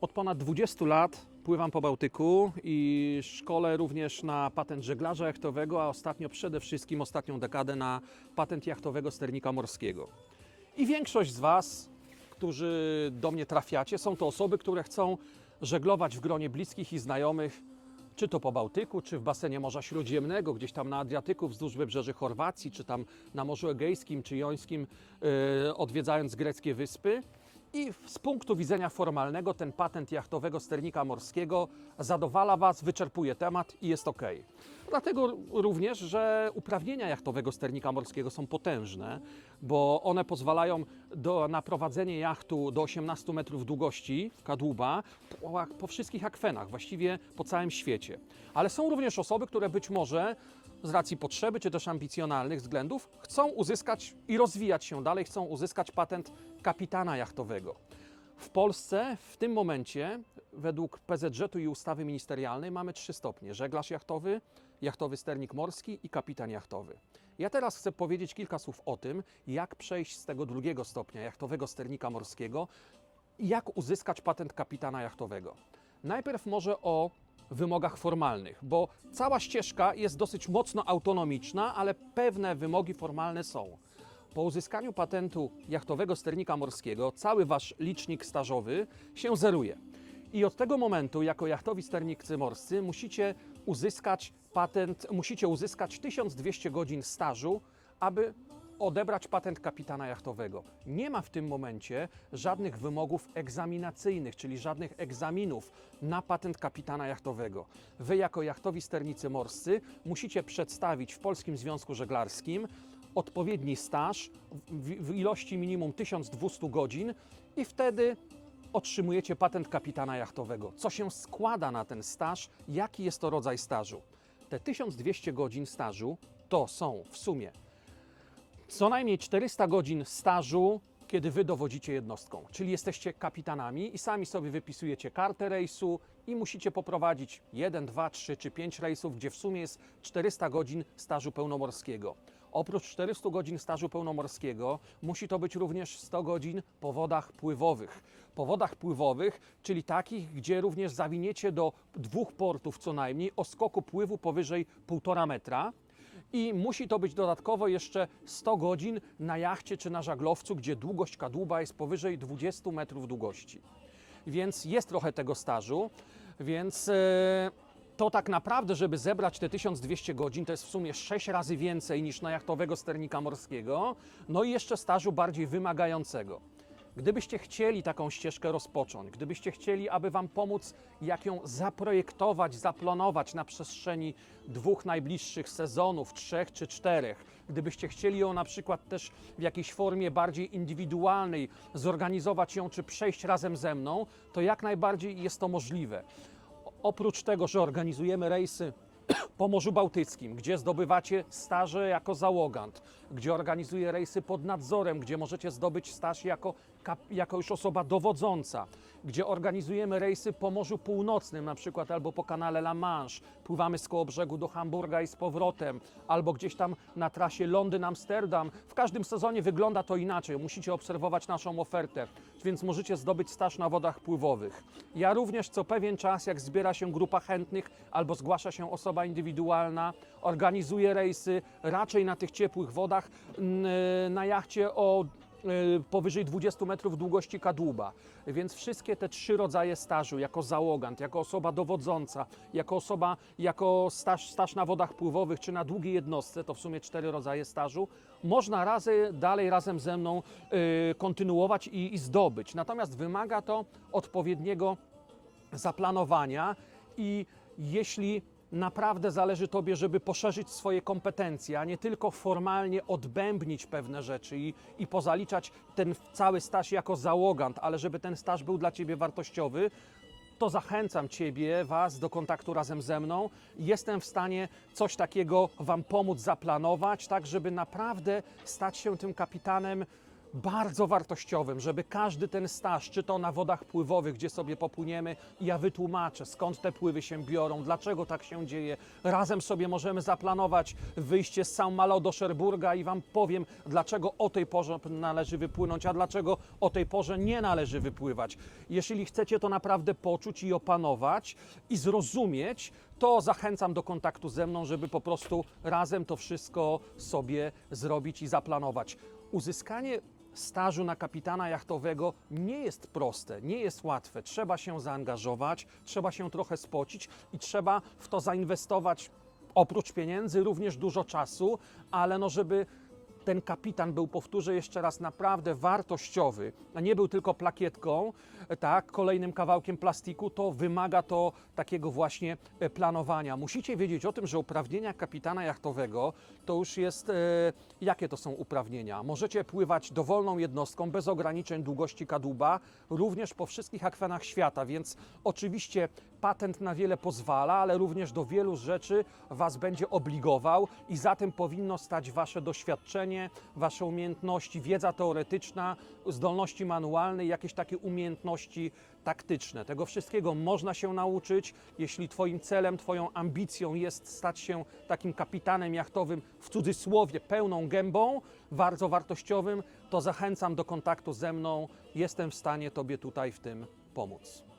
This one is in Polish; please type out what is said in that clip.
Od ponad 20 lat pływam po Bałtyku i szkolę również na patent żeglarza jachtowego, a ostatnio przede wszystkim ostatnią dekadę na patent jachtowego sternika morskiego. I większość z Was, którzy do mnie trafiacie, są to osoby, które chcą żeglować w gronie bliskich i znajomych, czy to po Bałtyku, czy w basenie Morza Śródziemnego, gdzieś tam na Adriatyku, wzdłuż wybrzeży Chorwacji, czy tam na Morzu Egejskim, czy Jońskim, yy, odwiedzając greckie wyspy. I z punktu widzenia formalnego ten patent jachtowego sternika morskiego zadowala Was, wyczerpuje temat i jest ok. Dlatego również, że uprawnienia jachtowego sternika morskiego są potężne, bo one pozwalają do, na prowadzenie jachtu do 18 metrów długości kadłuba po, po wszystkich akwenach, właściwie po całym świecie. Ale są również osoby, które być może z racji potrzeby czy też ambicjonalnych względów chcą uzyskać i rozwijać się dalej, chcą uzyskać patent kapitana jachtowego. W Polsce w tym momencie, według PZŻ-u i ustawy ministerialnej, mamy trzy stopnie: żeglarz jachtowy, jachtowy sternik morski i kapitan jachtowy. Ja teraz chcę powiedzieć kilka słów o tym, jak przejść z tego drugiego stopnia jachtowego sternika morskiego i jak uzyskać patent kapitana jachtowego. Najpierw może o wymogach formalnych, bo cała ścieżka jest dosyć mocno autonomiczna, ale pewne wymogi formalne są. Po uzyskaniu patentu jachtowego sternika morskiego cały wasz licznik stażowy się zeruje. I od tego momentu, jako jachtowi sternicy morscy, musicie uzyskać patent, musicie uzyskać 1200 godzin stażu, aby odebrać patent kapitana jachtowego. Nie ma w tym momencie żadnych wymogów egzaminacyjnych, czyli żadnych egzaminów na patent kapitana jachtowego. Wy, jako jachtowi sternicy morscy, musicie przedstawić w Polskim Związku Żeglarskim odpowiedni staż w, ilości minimum 1200 godzin i wtedy otrzymujecie patent kapitana jachtowego. Co się składa na ten staż? Jaki jest to rodzaj stażu? Te 1200 godzin stażu to są w sumie co najmniej 400 godzin stażu, kiedy wy dowodzicie jednostką, czyli jesteście kapitanami i sami sobie wypisujecie kartę rejsu i musicie poprowadzić 1, 2, 3 czy 5 rejsów, gdzie w sumie jest 400 godzin stażu pełnomorskiego. Oprócz 400 godzin stażu pełnomorskiego musi to być również 100 godzin po wodach pływowych. Po wodach pływowych, czyli takich, gdzie również zawiniecie do dwóch portów co najmniej o skoku pływu powyżej 1,5 metra i musi to być dodatkowo jeszcze 100 godzin na jachcie czy na żaglowcu, gdzie długość kadłuba jest powyżej 20 metrów długości. Więc jest trochę tego stażu, więc e, to tak naprawdę, żeby zebrać te 1200 godzin, to jest w sumie 6 razy więcej niż na jachtowego sternika morskiego, no i jeszcze stażu bardziej wymagającego. Gdybyście chcieli taką ścieżkę rozpocząć, gdybyście chcieli, aby Wam pomóc, jak ją zaprojektować, zaplanować na przestrzeni dwóch najbliższych sezonów, trzech czy czterech, gdybyście chcieli ją na przykład też w jakiejś formie bardziej indywidualnej zorganizować ją czy przejść razem ze mną, to jak najbardziej jest to możliwe. Oprócz tego, że organizujemy rejsy po Morzu Bałtyckim, gdzie zdobywacie staże jako załogant, gdzie organizuje rejsy pod nadzorem, gdzie możecie zdobyć staż jako, jako już osoba dowodząca, gdzie organizujemy rejsy po Morzu Północnym, na przykład albo po kanale La Manche, pływamy z koło brzegu do Hamburga i z powrotem, albo gdzieś tam na trasie Londyn-Amsterdam. W każdym sezonie wygląda to inaczej, musicie obserwować naszą ofertę, więc możecie zdobyć staż na wodach pływowych. Ja również co pewien czas, jak zbiera się grupa chętnych albo zgłasza się osoba indywidualna, organizuję rejsy raczej na tych ciepłych wodach na jachcie o powyżej 20 metrów długości kadłuba. Więc wszystkie te trzy rodzaje stażu, jako załogant, jako osoba dowodząca, jako osoba, jako staż, staż na wodach pływowych czy na długiej jednostce, to w sumie cztery rodzaje stażu, można razy dalej razem ze mną y, kontynuować i, i zdobyć. Natomiast wymaga to odpowiedniego zaplanowania i jeśli naprawdę zależy Tobie, żeby poszerzyć swoje kompetencje, a nie tylko formalnie odbębnić pewne rzeczy i, i pozaliczać ten cały staż jako załogant, ale żeby ten staż był dla Ciebie wartościowy, to zachęcam Ciebie, Was do kontaktu razem ze mną. Jestem w stanie coś takiego Wam pomóc zaplanować, tak żeby naprawdę stać się tym kapitanem bardzo wartościowym, żeby każdy ten staż, czy to na wodach pływowych, gdzie sobie popłyniemy, ja wytłumaczę, skąd te pływy się biorą, dlaczego tak się dzieje. Razem sobie możemy zaplanować wyjście z São Malo do Szerburga i Wam powiem, dlaczego o tej porze należy wypłynąć, a dlaczego o tej porze nie należy wypływać. Jeśli chcecie to naprawdę poczuć i opanować i zrozumieć, to zachęcam do kontaktu ze mną, żeby po prostu razem to wszystko sobie zrobić i zaplanować. Uzyskanie stażu na kapitana jachtowego nie jest proste, nie jest łatwe. Trzeba się zaangażować, trzeba się trochę spocić i trzeba w to zainwestować oprócz pieniędzy również dużo czasu, ale no żeby ten kapitan był, powtórzę jeszcze raz, naprawdę wartościowy, a nie był tylko plakietką, tak, kolejnym kawałkiem plastiku, to wymaga to takiego właśnie e, planowania. Musicie wiedzieć o tym, że uprawnienia kapitana jachtowego to już jest, e, jakie to są uprawnienia? Możecie pływać dowolną jednostką, bez ograniczeń długości kadłuba, również po wszystkich akwenach świata, więc oczywiście patent na wiele pozwala, ale również do wielu rzeczy Was będzie obligował i za tym powinno stać Wasze doświadczenie, Wasze umiejętności, wiedza teoretyczna, zdolności manualne i jakieś takie umiejętności taktyczne. Tego wszystkiego można się nauczyć, jeśli Twoim celem, Twoją ambicją jest stać się takim kapitanem jachtowym w cudzysłowie pełną gębą, bardzo wartościowym, to zachęcam do kontaktu ze mną. Jestem w stanie Tobie tutaj w tym pomóc.